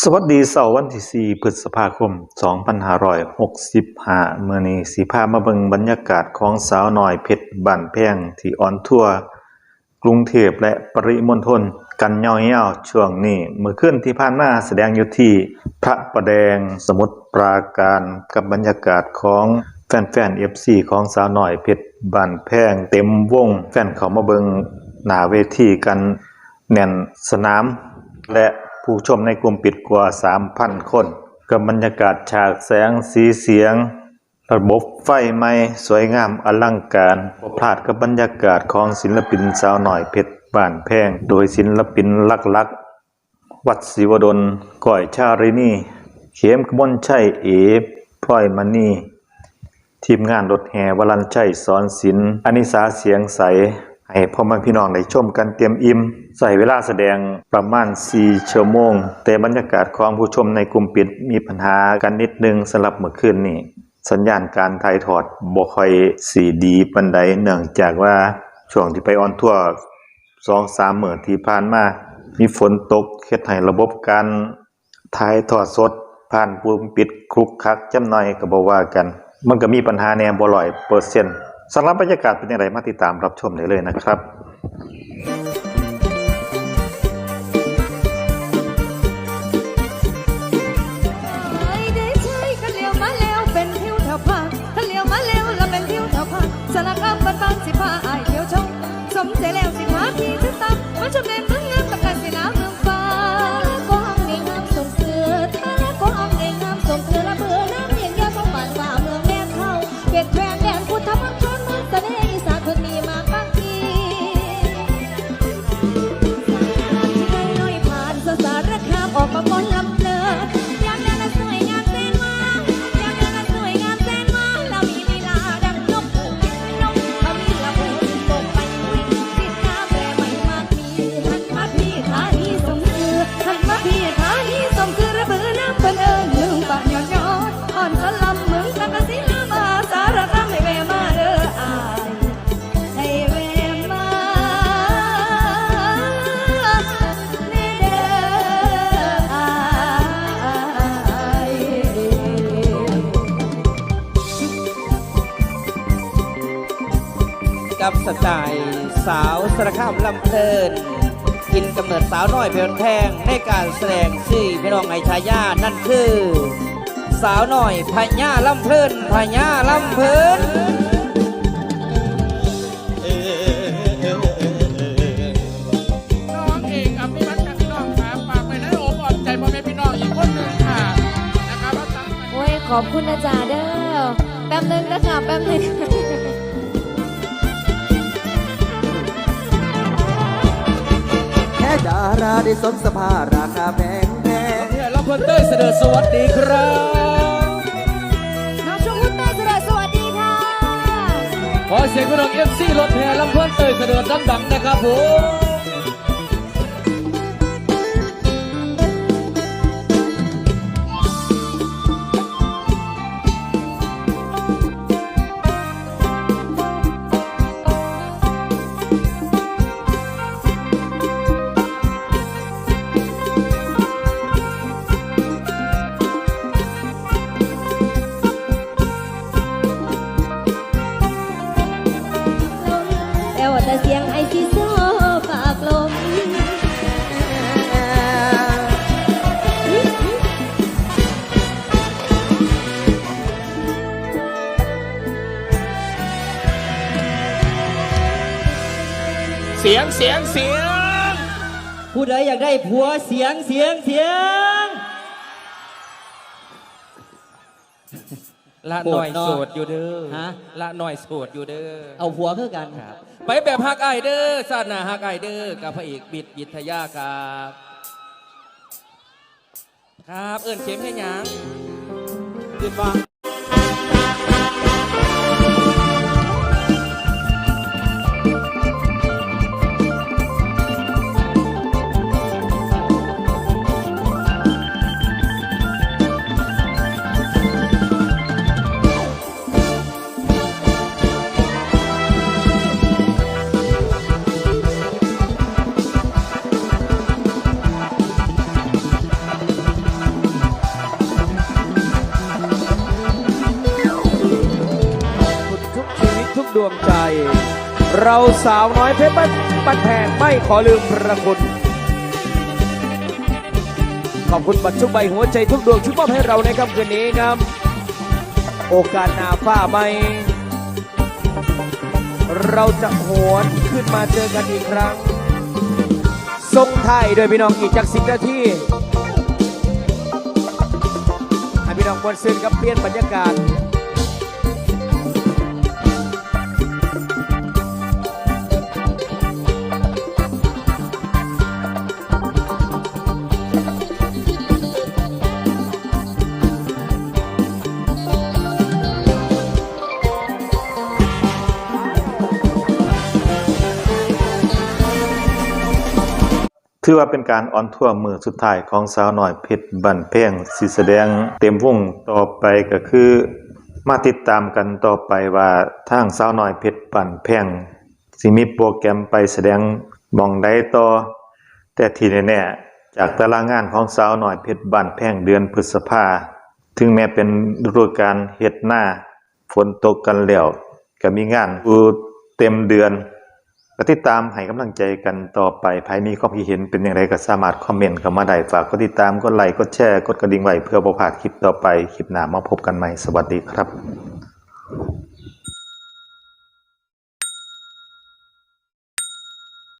สวัสดีเสาร์วันที่ 4 พฤษภาคม 2565 เมื่อนี้สิพามาเบิงบรรยากาศของสาวน้อยเพชรบ้านแพงที่ออนทัวร์กรุงเทพและปริมณฑลกันยาวๆช่วงนี้เมื่อคืนที่ผ่านมาแสดงอยู่ที่พระประแดงสมุทรปราการกับบรรยากาศของแฟนๆ FC ของสาวน้อยเพชรบ้านแพงเต็มวง แฟนเขามาเบิงหน้าเวทีกันแน่นสนามและ ผู้ชมในกลุ่มปิดกว่า 3,000 คน กับบรรยากาศฉากแสงสีเสียง ระบบไฟไหม้สวยงามอลังการบ่พลาดกับบรรยากาศของศิลปินสาวหน่อยเพชรบ้านแพง โดยศิลปินหลักๆ วัดศิวดลก้อยชารินีเขมกมลชัยเอพลอยมณีทีมงานรถแห่วลันชัยสอนศิลป์อนิสาเสียงใส ให้พ่อแม่พี่น้องได้ชมกันเตรียมอิ่มใส่เวลาแสดงประมาณ 4 ชั่วโมง แต่บรรยากาศของผู้ชมในกลุ่มปิดมีปัญหากันนิดนึงสำหรับเมื่อคืนนี้สัญญาณการถ่ายทอดบ่ค่อยสีดีปานใดเนื่องจากว่าช่วงที่ไปออนทัวร์2-3มื้อที่ผ่านมา มีฝนตกเฮ็ดให้ระบบการถ่ายทอดสด ผ่านปุ่มปิดคลุกคลักจำหน่อยก็บ่ว่ากัน มันก็มีปัญหาแน่บ่ร้อยเปอร์เซ็นต์ สำหรับบรรยากาศเป็นอย่างไรมาติดตามรับชมได้เลยนะครับ กับสไตล์สาวสารคามลำเพลิน กินกำเนิดสาวน้อยเพลินแพงในการแสดงชื่อพี่น้องไอชายานั่นคือ สาวน้อยพญาลำเพลินพญาลำเพลินน้องเอกอภิวัตกับพี่น้องครับฝากไปนะโอบอ่อนใจพ่อแม่พี่น้องอีกคนหนึ่งค่ะนะครับว่าตั้งโอ้ยขอบคุณนะจ๊ะเด้อแป๊บนึงนะคะแป๊บนึง ได้สมสภาราคาแพงแพงเพื่อรับเพื่อนเต้ยเสด็จสวัสดีครับน้องชมพู่เต้ยเสด็จสวัสดีค่ะ ขอเสียงพี่น้องเอฟซีรถแห่ลำเพลินเต้ยเสด็จดังๆนะครับผม สียงไอซีโซปากลมเสียงเสียงเสียง ผู้ใดอยากได้ผัวเสียงเสียงเสียง ละหน่อยโสดอยู่เด้อฮะ ละหน่อยโสดอยู่เด้อเอาผัวคือกันครับ ไปแบบฮักไอายเด้อซาดหนาฮักไอายเด้อกับพระเอกบิดวิทยาครับ ครับ เอิญเข็มให้หยังขึ้นมา วงใจ เราสาวน้อยเพชรบ้านแพงไม่ขอลืมพระคุณ ขอบคุณบัตรทุกใบหัวใจทุกดวงที่มอบให้เราในค่ำคืนนี้ครับ โอกาสหน้าฟ้าใหมเราจะหวนขึ้นมาเจอกันอีกครั้งทรงไทยโดยพี่น้องอีกจากสิบนาทีให้พี่น้องบนซึ้งกับเปลี่ยนบรรยากาศ ถือว่าเป็นการออนทัวร์มือสุดท้ายของสาวหน้อยเพชรบันเพงสิแสดงเต็มวงต่อไปก็คือ มาติดตามกันต่อไปว่าทางสาวหน้อยเพชรบันเพงสิมีโปรแกรมไปแสดงมองใดต่อ แต่ทีแน่ๆจากตารางงานของสาวหน้อยเพชรบันแพงเดือนพฤษภาถึงแม้เป็นฤดูกาลเฮ็ดหน้าฝนตกกันแล้วก็มีงานอยู่เต็มเดือน ก็ติดตามให้กำลังใจกันต่อไปภายนี้ก็คิดเห็นเป็นอย่างไรก็สามารถคอมเมนต์เข้ามาได้ฝากกดติดตามกดไลค์กดแชร์กดกระดิ่งไว้เพื่อบ่พลาดคลิปต่อไปคลิปหน้ามาพบกันใหม่สวัสดีครับ